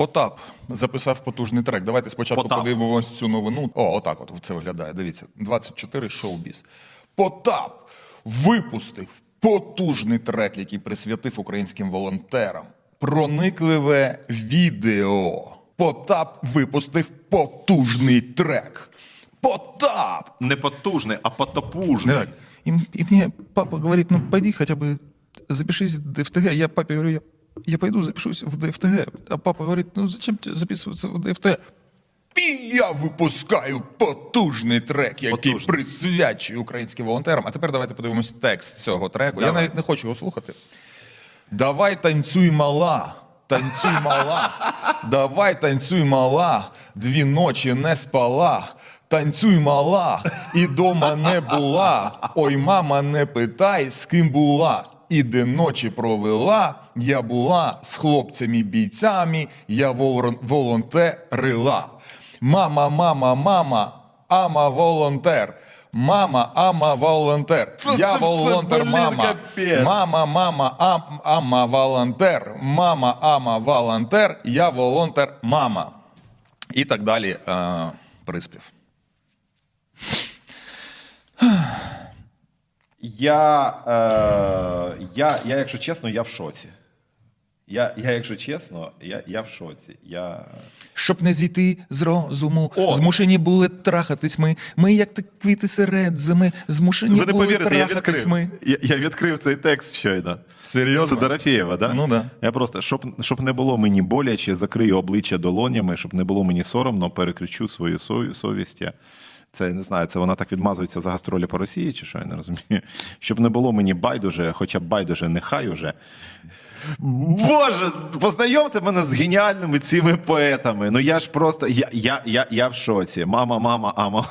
Потап записав потужний трек. Давайте спочатку Потап. подивимось цю новину. О, отак от це виглядає. Дивіться, 24 шоу-біз. Потап випустив потужний трек, який присвятив українським волонтерам. Проникливе відео. Потап випустив потужний трек. Потап! Не потужний, а Не потопужний. так. И, и мне папа говорит, ну пойди хотя бы запишись в ДФТГ. Я папе говорю, я, я пойду запишусь в ДФТГ. А папа говорит, ну зачем тебе записываться в ДФТГ? І я випускаю потужний трек, який Потужний. присвячує українським волонтерам. А тепер давайте подивимось текст цього треку. Я Давай. навіть не хочу його слухати. Давай танцюй мала, танцюй мала, давай танцюй мала, дві ночі не спала. Танцюй мала, і дома не була. Ой, мама, не питай, з ким була. І де ночі провела, я була з хлопцями-бійцями, я волонтерила. Мама, мама, мама, ама волонтер. Мама, ама волонтер. Я волонтер, мама. Мама, мама, ам, ама, волонтер. Мама, ама, волонтер. Я волонтер, мама. І так далі. Е, приспів. Я, е, я, я, якщо чесно, я в шоці. Я, я якщо чесно, я, я в шоці. Я... Щоб не зійти з розуму, О! змушені були трахатись ми. Ми, як ти квіти серед зими, змушені Ви не були повірите, я трахатись відкрив. ми. Я, я відкрив цей текст щойно. Серйозно? Це Дорофєєва, да? Ну да. Я просто, щоб, щоб не було мені боляче, закрию обличчя долонями, щоб не було мені соромно, переключу свою совість. Я- Це я не знаю, це вона так відмазується за гастролі по Росії, чи що я не розумію. Щоб не було мені байдуже, хоча б байдуже, нехай уже. Боже, познайомте мене з геніальними цими поетами. Ну я ж просто. Я, я, я, я в шоці. Мама, мама, ама.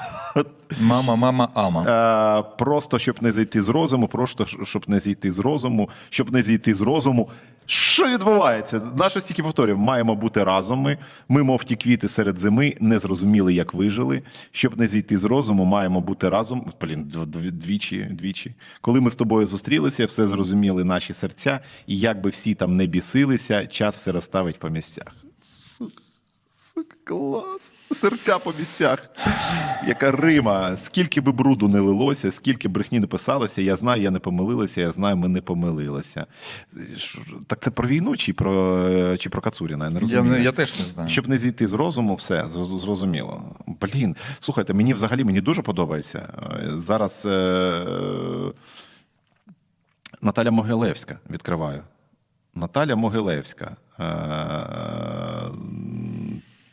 Мама, мама, ама. Е, просто щоб не зайти з розуму, просто щоб не зійти з розуму, щоб не зійти з розуму. Що відбувається? Наша стільки повторюємо, маємо бути разом. Ми, ми, мов ті квіти серед зими, не зрозуміли, як вижили. Щоб не зійти з розуму, маємо бути разом. Блін, дв- дв- двічі, двічі. Коли ми з тобою зустрілися, все зрозуміли наші серця, і як би всі там не бісилися, час все розставить по місцях. Клас. Серця по місцях. Яка Рима, скільки би бруду не лилося, скільки брехні не писалося, я знаю, я не помилилася, я знаю, ми не помилилися. Так це про війну чи про, чи про Кацуріна? Я не Я, розумію. не, я теж не знаю. Щоб не зійти з розуму, все зрозуміло. Блін, слухайте, мені взагалі мені дуже подобається. Е, Зараз е, Наталя Могилевська відкриваю. Наталя Могилевська. Е,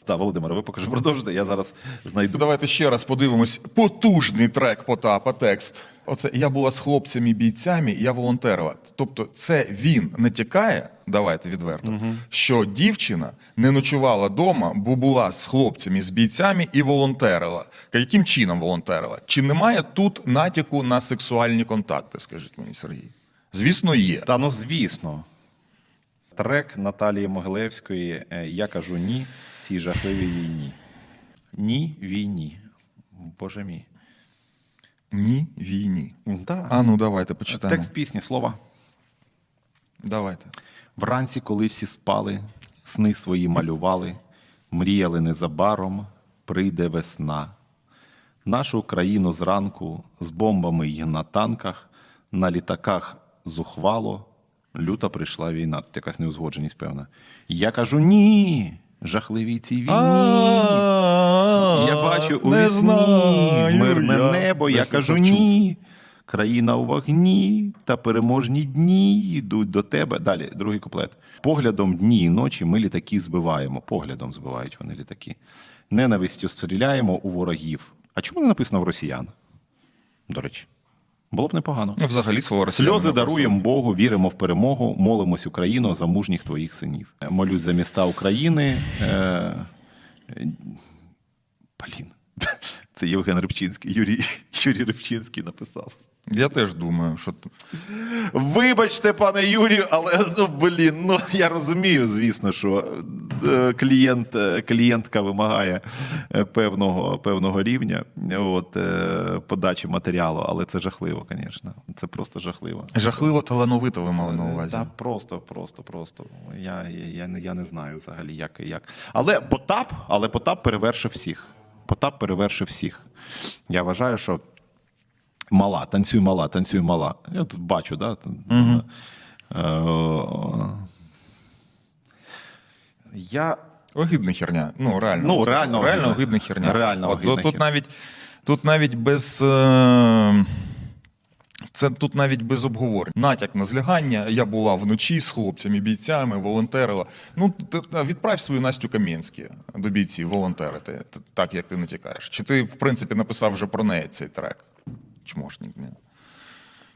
Так, Володимире, ви покажи продовжуйте, я зараз знайду. Давайте ще раз подивимось. Потужний трек Потапа, текст. Оце я була з хлопцями бійцями, я волонтерила. Тобто, це він не тікає, давайте відверто, що дівчина не ночувала вдома, бо була з хлопцями, з бійцями і волонтерила. Яким чином волонтерила? Чи немає тут натяку на сексуальні контакти? Скажіть мені, Сергій? Звісно, є. Та ну звісно. Трек Наталії Могилевської Я кажу ні цій жахливій війні. Ні війні. Боже мій. Ні війні. Да. А ну давайте почитаємо. Текст пісні, слова. Давайте. Вранці, коли всі спали, сни свої малювали, мріяли незабаром, прийде весна. Нашу країну зранку з бомбами й на танках, на літаках зухвало, люта прийшла війна. Тут якась неузгодженість, певна. Я кажу ні, жахливій цій війні. Я бачу у вісні мирне небо, я кажу ні. Країна у вогні та переможні дні йдуть до тебе. Далі, другий куплет. Поглядом дні і ночі ми літаки збиваємо. Поглядом збивають вони літаки. Ненавистю стріляємо у ворогів. А чому не написано в росіян? До речі, було б непогано. Взагалі слово росіяни Сльози даруємо Богу, віримо в перемогу, молимось Україну за мужніх твоїх синів. Молюсь за міста України. Е, е, блін. Це Євген Рибчинський, Юрій, Юрій Рибчинський написав. Я теж думаю, що Вибачте, пане Юрію, але ну блін, ну я розумію, звісно, що е, клієнт, е, клієнтка вимагає е, певного, певного рівня от, подачі матеріалу, але це жахливо, звісно. Це просто жахливо. жахливо талановито ви мали на увазі. Та просто, просто, просто. Я, я, я, не- я не знаю взагалі, як і як. Але Потап, але Потап перевершив всіх. Потап перевершив всіх. Я вважаю, що мала, танцюй мала, танцюй мала. Я тут бачу, да? Угу. Я Огидна херня. Ну, реально. Ну, реально реально огидна. херня. Реально От, огидна тут, херня. навіть, тут навіть без. е, Це тут навіть без обговорень. Натяк на злягання. Я була вночі з хлопцями, бійцями, волонтерила. Ну, ти- ти відправ свою Настю Кам'янські до бійців, волонтерити, так як ти натякаєш. Чи ти, в принципі, написав вже про неї цей трек? Чмошник, ні?